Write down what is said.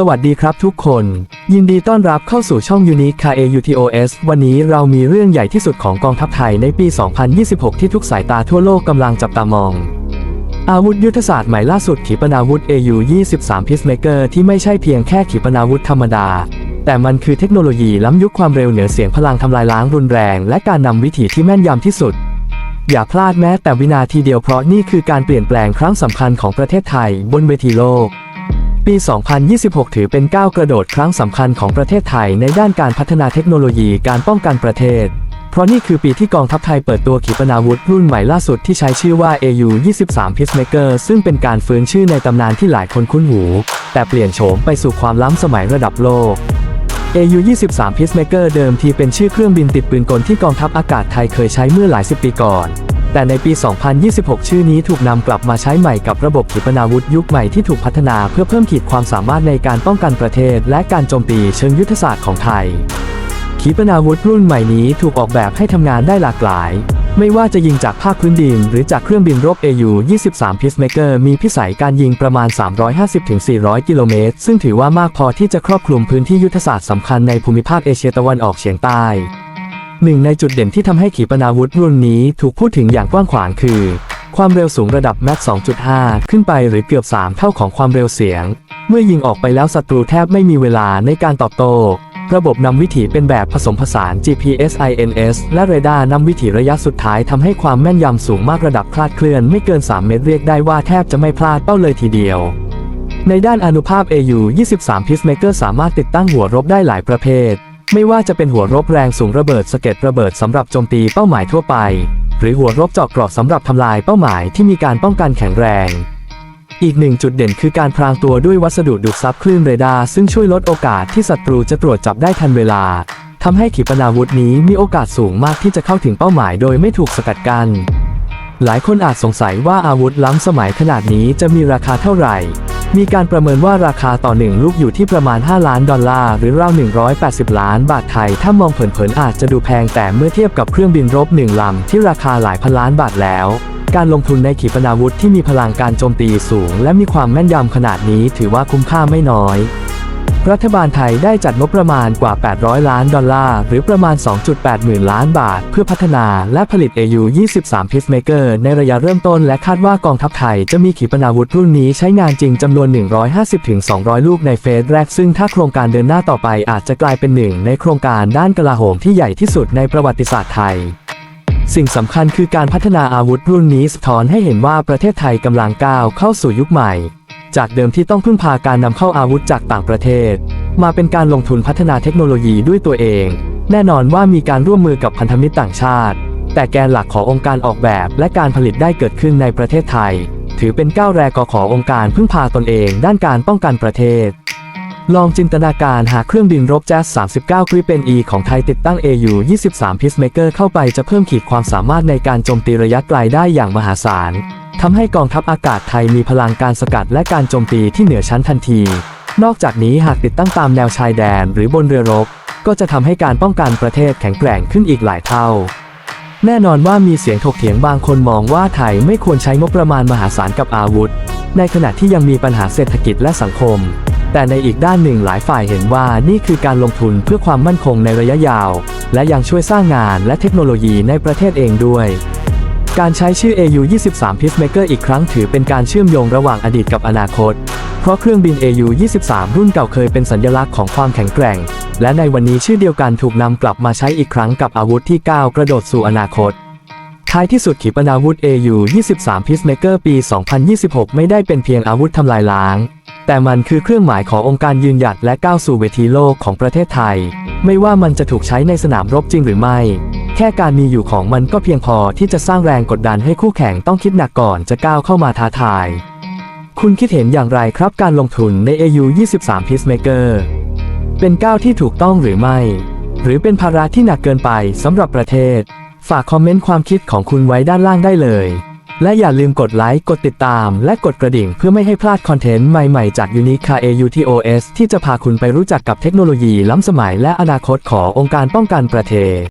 สวัสดีครับทุกคน ยินดีต้อนรับเข้าสู่ช่อง Unique KAUTOS วันนี้เรามีเรื่องใหญ่ที่สุดของกองทัพไทยในปี 2026 ที่ทุกสายตาทั่วโลกกำลังจับตามอง อาวุธยุทธศาสตร์ใหม่ล่าสุดขีปนาวุธ AU-23 Peacemaker ที่ไม่ใช่เพียงแค่ขีปนาวุธธรรมดา แต่มันคือเทคโนโลยีล้ำยุคความเร็วเหนือเสียงพลังทำลายล้างรุนแรง และการนำวิถีที่แม่นยำที่สุดอย่าพลาดแม้แต่วินาทีเดียวเพราะนี่คือการเปลี่ยนแปลงครั้งสำคัญของประเทศไทยบนเวทีโลก ปี 2026 ถือเป็นก้าวกระโดดครั้งสำคัญของประเทศไทยในด้านการพัฒนาเทคโนโลยีการป้องกันประเทศ เพราะนี่คือปีที่กองทัพไทยเปิดตัวขีปนาวุธรุ่นใหม่ล่าสุดที่ใช้ชื่อว่า AU-23 Peacemaker ซึ่งเป็นการฟื้นชื่อในตำนานที่หลายคนคุ้นหู แต่เปลี่ยนโฉมไปสู่ความล้ำสมัยระดับโลก AU-23 Peacemaker เดิมทีเป็นชื่อเครื่องบินติดปืนกลที่กองทัพอากาศไทยเคยใช้เมื่อหลายสิบปีก่อน แต่ในปี 2026 ชื่อนี้ถูกนำกลับมาใช้ใหม่กับระบบขีปนาวุธยุคใหม่ที่ถูกพัฒนาเพื่อเพิ่มขีดความสามารถในการป้องกันประเทศ และการโจมตีเชิงยุทธศาสตร์ของไทย ขีปนาวุธรุ่นใหม่นี้ถูกออกแบบให้ทำงานได้หลากหลาย ไม่ว่าจะยิงจากภาคพื้นดิน หรือจากเครื่องบินรบ AU-23 Peacemaker มีพิสัยการยิงประมาณ 350-400 กิโลเมตร ซึ่งถือว่ามากพอที่จะครอบคลุมพื้นที่ยุทธศาสตร์สำคัญในภูมิภาคเอเชียตะวันออกเฉียงใต้ หนึ่งในจุดเด่นที่ทำให้ขีปนาวุธรุ่นนี้ถูกพูดถึงอย่างกว้างขวางคือ ความเร็วสูงระดับแมค2.5 ขึ้นไปหรือเกือบ 3 เท่าของความเร็วเสียง เมื่อยิงออกไปแล้วศัตรูแทบไม่มีเวลาในการตอบโต้ระบบนำวิถีเป็นแบบผสมผสาน GPS INS และเรดาร์นำวิถีระยะสุดท้ายทำให้ความแม่นยำสูงมากระดับคลาดเคลื่อนไม่เกิน 3 เมตรเรียกได้ว่าแทบจะไม่พลาดเป้าเลยทีเดียว ในด้านอนุภาพ AU 23 Peacemaker สามารถติดตั้งหัวรบได้หลายประเภท ไม่ว่าจะเป็นหัวรบแรงสูงระเบิดสะเก็ดระเบิดสำหรับโจมตีเป้าหมายทั่วไป หรือหัวรบเจาะเกราะสำหรับทำลายเป้าหมายที่มีการป้องกันแข็งแรง อีกหนึ่งจุดเด่นคือการพรางตัวด้วยวัสดุดูดซับคลื่นเรดาร์ซึ่งช่วยลดโอกาสที่ศัตรูจะตรวจจับได้ทันเวลาทำให้ขีปนาวุธนี้มีโอกาสสูงมากที่จะเข้าถึงเป้าหมายโดยไม่ถูกสกัดกั้นหลายคนอาจสงสัยว่าอาวุธล้ำสมัยขนาดนี้จะมีราคาเท่าไหร่ มีการประเมินว่าราคาต่อหนึ่งลูกอยู่ที่ประมาณ 5 ล้านดอลลาร์ หรือราว 180 ล้านบาทไทย ถ้ามองเผินๆอาจจะดูแพงแต่เมื่อเทียบกับเครื่องบินรบหนึ่งลำที่ราคาหลายพันล้านบาทแล้ว การลงทุนในขีปนาวุธที่มีพลังการโจมตีสูง และมีความแม่นยำขนาดนี้ถือว่าคุ้มค่าไม่น้อย รัฐบาลไทยได้จัดงบประมาณกว่า 800 ล้านดอลลาร์ หรือประมาณ 2.8 หมื่นล้านบาท เพื่อพัฒนาและผลิต AU-23 Peacemaker ในระยะเริ่มต้นและคาดว่ากองทัพไทยจะมีขีปนาวุธรุ่นนี้ใช้งานจริงจำนวน 150-200 ลูกในเฟสแรก ซึ่งถ้าโครงการเดินหน้าต่อไปอาจจะกลายเป็นหนึ่งในโครงการด้านกลาโหมที่ใหญ่ที่สุดในประวัติศาสตร์ไทยสิ่งสำคัญคือการพัฒนาอาวุธรุ่นนี้สะท้อนให้เห็นว่าประเทศไทยกำลังก้าวเข้าสู่ยุคใหม่ จากเดิมที่ต้องพึ่งพาการนำเข้าอาวุธจากต่างประเทศ มาเป็นการลงทุนพัฒนาเทคโนโลยีด้วยตัวเอง แน่นอนว่ามีการร่วมมือกับพันธมิตรต่างชาติ แต่แกนหลักขององค์การออกแบบ และการผลิตได้เกิดขึ้นในประเทศไทย ถือเป็นก้าวแรกขององค์การพึ่งพาตนเอง ด้านการป้องกันประเทศ ลองจินตนาการหากเครื่องบินรบแจ๊ส39 Gripen E ของไทยติดตั้ง AU-23 Peacemaker เข้าไปจะเพิ่มขีดความสามารถในการโจมตีระยะไกลได้อย่างมหาศาล ทำให้กองทัพอากาศไทยมีพลังการสกัดและการโจมตีที่เหนือชั้นทันที นอกจากนี้หากติดตั้งตามแนวชายแดนหรือบนเรือรบ ก็จะทำให้การป้องกันประเทศแข็งแกร่งขึ้นอีกหลายเท่า แน่นอนว่ามีเสียงถกเถียงบางคนมองว่าไทยไม่ควรใช้งบประมาณมหาศาลกับอาวุธ ในขณะที่ยังมีปัญหาเศรษฐกิจและสังคม แต่ในอีกด้านหนึ่งหลายฝ่ายเห็นว่านี่คือการลงทุนเพื่อความมั่นคงในระยะยาว และยังช่วยสร้างงานและเทคโนโลยีในประเทศเองด้วย การใช้ชื่อ AU-23 Peacemaker อีกครั้งถือเป็นการเชื่อมโยงระหว่างอดีตกับอนาคต เพราะเครื่องบิน AU-23 รุ่นเก่าเคยเป็นสัญลักษณ์ของความแข็งแกร่ง และในวันนี้ชื่อเดียวกันถูกนำกลับมาใช้อีกครั้งกับอาวุธที่ก้าวกระโดดสู่อนาคตท้ายที่สุดขีปนาวุธ AU-23 Peacemaker ปี 2026 ไม่ได้เป็นเพียงอาวุธทำลายล้าง แต่มันคือเครื่องหมายขององค์การยืนหยัดและก้าวสู่เวทีโลกของประเทศไทย ไม่ว่ามันจะถูกใช้ในสนามรบจริงหรือไม่ แค่การมีอยู่ของมันก็เพียงพอที่จะสร้างแรงกดดันให้คู่แข่งต้องคิดหนักก่อนจะก้าวเข้ามาท้าทาย คุณคิดเห็นอย่างไรครับการลงทุนใน AU-23 Peacemaker เป็นก้าวที่ถูกต้องหรือไม่ หรือเป็นภาระที่หนักเกินไปสำหรับประเทศ ฝากคอมเมนต์ความคิดของคุณไว้ด้านล่างได้เลย และอย่าลืมกดไลค์ กดติดตาม และกดกระดิ่งเพื่อไม่ให้พลาดคอนเทนต์ใหม่ๆจาก Unique AUTOS ที่จะพาคุณไปรู้จักกับเทคโนโลยีล้ำสมัยและอนาคตขององค์การป้องกันประเทศ